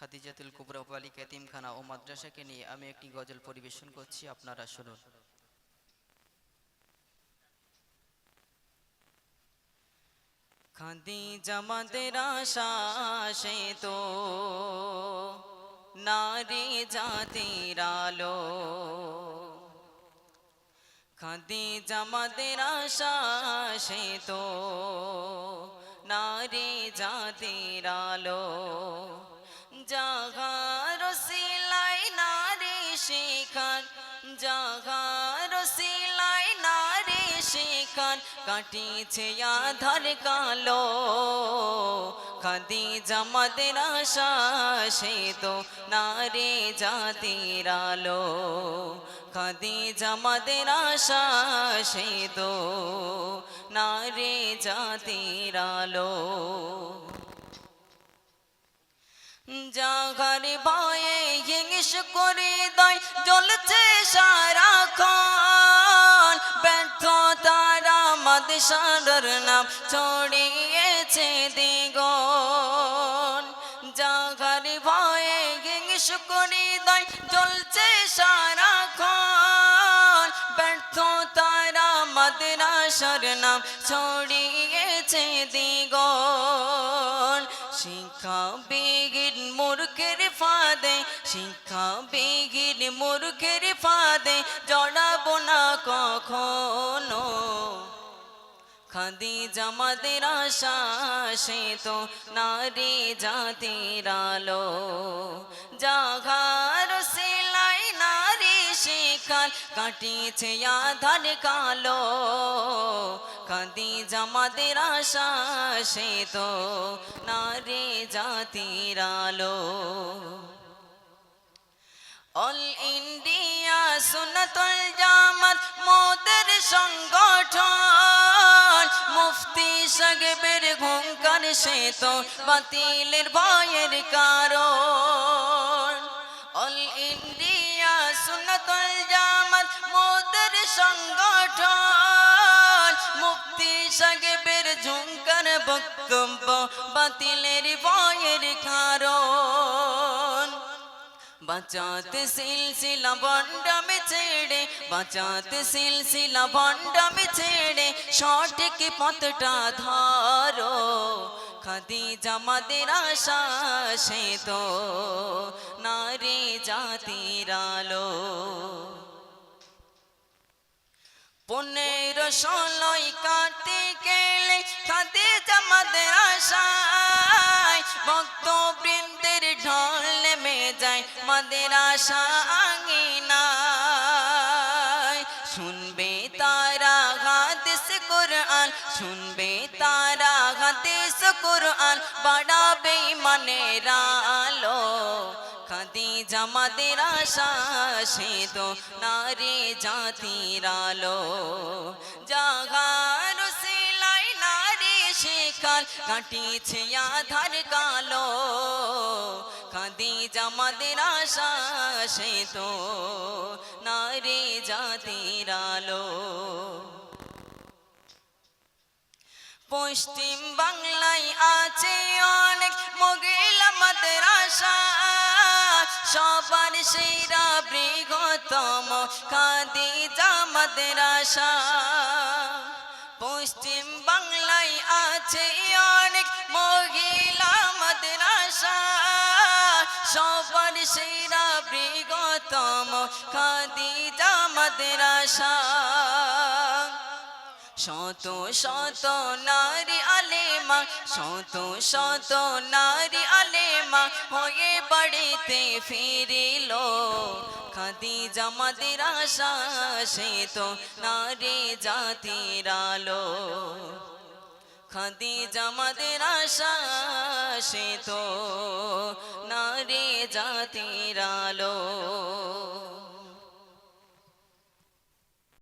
খাদিজাতুল কুবরা বালিকা এতিমখানা ও মাদ্রাসাকে নিয়ে আমি একটি গজল পরিবেশন করছি, আপনারা শুনুন। খাদিজা মাদের আশা সে তো, নারী জাতির আলো। খাদিজা জামাদের আশা সে তো, নারী জাতির আলো। জাগার সিলাই নারী শিখান জাগার সিলাই নারী শিখান কাটিছে আধার কালো খাদি জামাদের আশা সে তো নারী জাতির আলো খাদি জামাদের আশা সে তো নারী জাতির আলো জাগার ভয়ে হিংস করে দয়, জ্বলছে সারাক্ষণ। ব্যর্থ তারা মাদশার নাম ছড়িয়েছে দিগন জাগার ভয়ে হিংস করে দয়, জ্বলছে সারাক্ষণ। ব্যর্থ তারা মাদ্রাসার নাম ছড়িয়েছে দিগন শিক্ষা বেগির মূর্খের ফাঁদে শিখা বেগির মূর্খের ফাঁদে, জড়াবো না কখনো। খাদি জামাদের আশা সে তো নারী জাতির আলো। জাগার কাটিছে আধার কালো। কাঁদি জামাদের আশা তো নারী জাতির আলো। অল ইন্ডিয়া সুনতুল জামাত মোদের সংগঠন। মুফতি সাহেবের ঘুমকার সে তো বাতিলের ভয়ের কারণ। অল ইন্ডিয়া সংগঠন। মুফতি সাহেবের ঝুমকার বক্তব্য, বাতিলের ভয়ের কারণ। বাঁচাতে সিলসিলা বন্ডামে ছেড়ে, বাঁচাতে সিলসিলা বন্ডামে ছেড়ে, সঠিক পথটা ধরো। খাদি জামাদের আশা, সে তো নারী জাতির আলো। পনেরো ষোলোই কাটতে গেলে খাদে জামাদের আশায়। ভক্ত বৃন্দের ঢল নেমে যায় মাদের আশা আঙিনায়। শুনবে তারা হাদিস কোরআন, শুনবে তারা হাদিস কোরআন, বাড়াবে মনের আলো। খাদি জামাদের আশা সে তো নারী জাতির আলো। জাগার সিলাই নারী শিকাল কাটিছে আধার কালো। খাদি জামাদের আশা সে তো নারী জাতির আলো। পশ্চিম বাংলায় আছে অনেক মহিলা মাদ্রাসা সবার সেরা বৃহত্তম খাদিজা মাদ্রাসা। পশ্চিম বাংলায় আছে অনেক মহিলা মাদ্রাসা। সবার সেরা বৃহত্তম খাদিজা মাদ্রাসা। শত শত নারী শত শত নারী আলেমা হয়ে বাড়িতে ফিরিল। খাদি জামাদের আশা সে তো নারী জাতির আলো। খাদি জামাদের আশা সে তো নারী জাতির আলো।